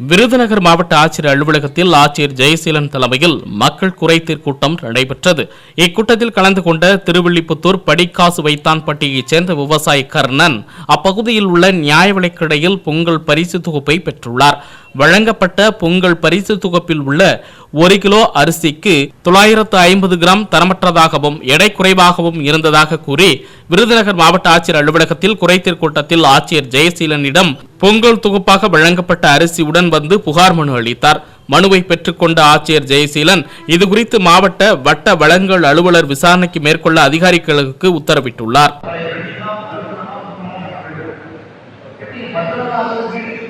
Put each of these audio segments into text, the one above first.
விருதுநகர் மாவட்ட ஆட்சியர் அலுவலகத்தில் ஆட்சியர் ஜெயசீலன் தலைமையில் மக்கள் குறைதீர் கூட்டம் நடைபெற்றது. இக்கூட்டத்தில் கலந்து கொண்ட திருவில்லிபுத்தூர் படிக்காசு வைத்தான்பட்டியைச் சேர்ந்த விவசாயி கர்ணன் அப்பகுதியில் உள்ள நியாய விலைக்கடையில் பொங்கல் பரிசு தொகுப்பை பெற்றுள்ளார். வழங்கப்பட்ட பொங்கல் பரிசு தொகுப்பில் உள்ள ஒரு கிலோ அரிசிக்கு தொள்ளாயிரத்து ஐம்பது கிராம் தரமற்றதாகவும் எடை குறைவாகவும் இருந்ததாக கூறி விருதுநகர் மாவட்ட ஆட்சியர் அலுவலகத்தில் குறைத்தீர் கூட்டத்தில் ஆட்சியர் ஜெயசீலனிடம் பொங்கல் தொகுப்பாக வழங்கப்பட்ட அரிசியுடன் வந்து புகார் மனு அளித்தார். மனுவை பெற்றுக்கொண்ட ஆட்சியர் ஜெயசீலன் இதுகுறித்து மாவட்ட வட்ட வளங்கள் அலுவலர் விசாரணைக்கு மேற்கொள்ள அதிகாரிகளுக்கு உத்தரவிட்டுள்ளார்.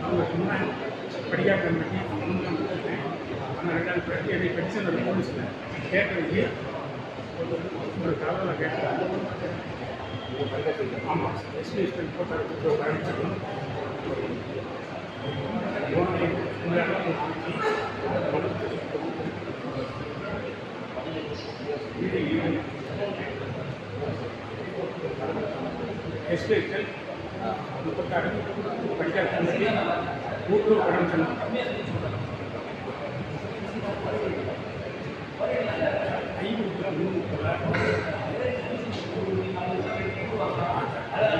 அவங்க சும்மா படிக்காத கம்பெனி ஒன்றும் ஆனால் ரெண்டாவது பிறகு என்னை பெடிஷன் ஒரு போலீஸில் கேட்டதுக்கு ஒரு தகவலை கேட்டேன் ஆமாம் எஸ்டி எஸ்டி போட்டு ஆரம்பிச்சிடணும் எஸ்பிஎஸ்எல் படிக்காத கம்பெனி கூட்டுறவு கடன் சங்கம் ஐநூறு முந்நூறு அதை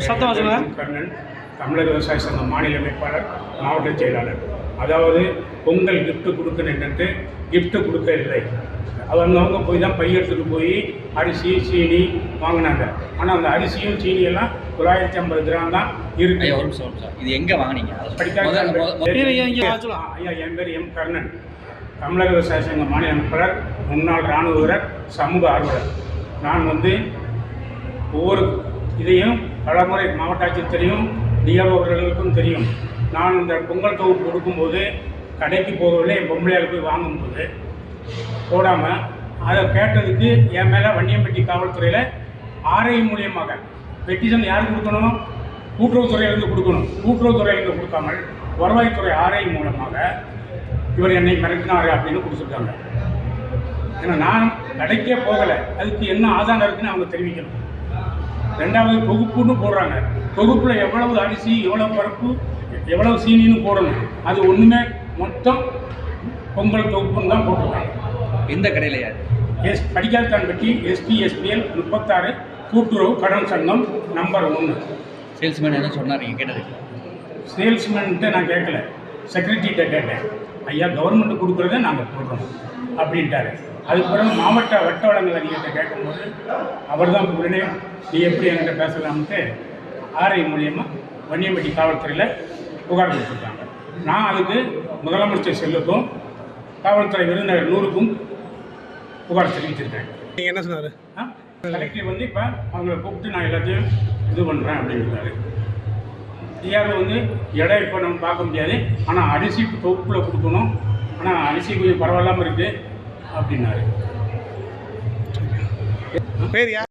சத்தமா சொல்லுங்க கர்ணன் தமிழக விவசாய சங்கம் மாநில அமைப்பாளர் மாவட்ட செயலாளர் அதாவது பொங்கல் gift கொடுக்கணும் என்னட்டு gift கொடுக்க இல்லை. அவங்க அவங்க போய் தான் பை போய் அரிசி சீனி வாங்கினாங்க. ஆனால் அந்த அரிசியும் சீனி எல்லாம் தொள்ளாயிரத்தி ஐம்பது கிராம் தான் இருக்கு. ஒரு நிமிஷம் நிமிஷம். இது எங்க வாங்குனீங்க? ஐயா, இங்க சொல்லலாம். ஐயா என் பேர் எம் கர்ணன். தமிழக விவசாய சங்க மாநில அமைப்பாளர் முன்னாள் இராணுவ வீரர் சமூக ஆர்வலர். நான் வந்து ஒவ்வொரு இதையும் பலமுறை மாவட்ட ஆட்சியர் தெரியும் டிஆர்ஓர்களுக்கும் தெரியும். நான் இந்த பொங்கல் தொகுப்பு கொடுக்கும்போது கடைக்கு போகவில்லை என் பொம்பளையால் போய் வாங்கும்போது போடாமல் அதை கேட்டதுக்கு என் மேலே வன்னியம்பட்டி காவல்துறையில் ஆர்ஐ மூலியமாக பெட்டிஷன் யாருக்கு கொடுக்கணும்? கூட்டுறவுத்துறையிலேருந்து கொடுக்கணும். கூட்டுறவுத்துறையிலேருந்து கொடுக்காமல் வருவாய்த்துறை ஆர்ஐ மூலமாக இவர் என்னை மிரட்டினார் அப்படின்னு கொடுத்துருக்காங்க. ஏன்னா நான் கடைக்கே போகலை. அதுக்கு என்ன ஆதாரம் இருக்குன்னு அவங்க தெரிவிக்கணும். ரெண்டாவது தொகுப்புன்னு போடுறாங்க. தொகுப்பில் எவ்வளவு அரிசி எவ்வளவு பருப்பு எவ்வளவு சீனின்னு போடணும். அது ஒன்றுமே மொத்தம் பொங்கல் தொகுப்புன்னு தான் போட்டிருக்காங்க. எந்த கடையில யார்? எஸ் படிக்காத்தான்பட்டி எஸ்பி எஸ்பிஎல் முப்பத்தாறு கூட்டுறவு கடன் சங்கம் நம்பர் ஒன்று சேல்ஸ்மேன் என்ன சொன்னார்? நீங்க கேட்டது சேல்ஸ்மேன்ட்டு நான் கேட்கல. செக்ரட்டரிகிட்ட கேட்டேன். ஐயா கவர்மெண்ட் கொடுக்குறத நாங்கள் போடுறோம் அப்படின்ட்டாரு. அதுக்கு பிறகு மாவட்ட வட்ட வழங்கல் அதிகாரிட்ட கேட்கும்போது அவர் தான் உடனே நீ எப்படி என்கிட்ட பேசலாம்ட்டு ஆர்ஐ மூலியமாக வன்னியம்பட்டி காவல்துறையில் புகார் கொடுத்துருக்காங்க. நான் அதுக்கு முதலமைச்சர் செல்லுக்கும் காவல்துறை விருந்தினர் நூறுக்கும் புகார் தெரிவிச்சிருக்கேன். நீங்க என்ன சொன்னாரு? கலெக்டர் வந்து இப்போ அவங்கள கூப்பிட்டு நான் எல்லாத்தையும் இது பண்ணுறேன் அப்படின்றாரு. டிஆர்ஓ வந்து எடை இப்போ நம்ம பார்க்க முடியாது. ஆனால் அரிசி தொகுப்பில் கொடுக்கணும். ஆனால் அரிசி கொஞ்சம் பரவாயில்லாமல் இருக்குது அப்படின்னாரு. பேர் யார்?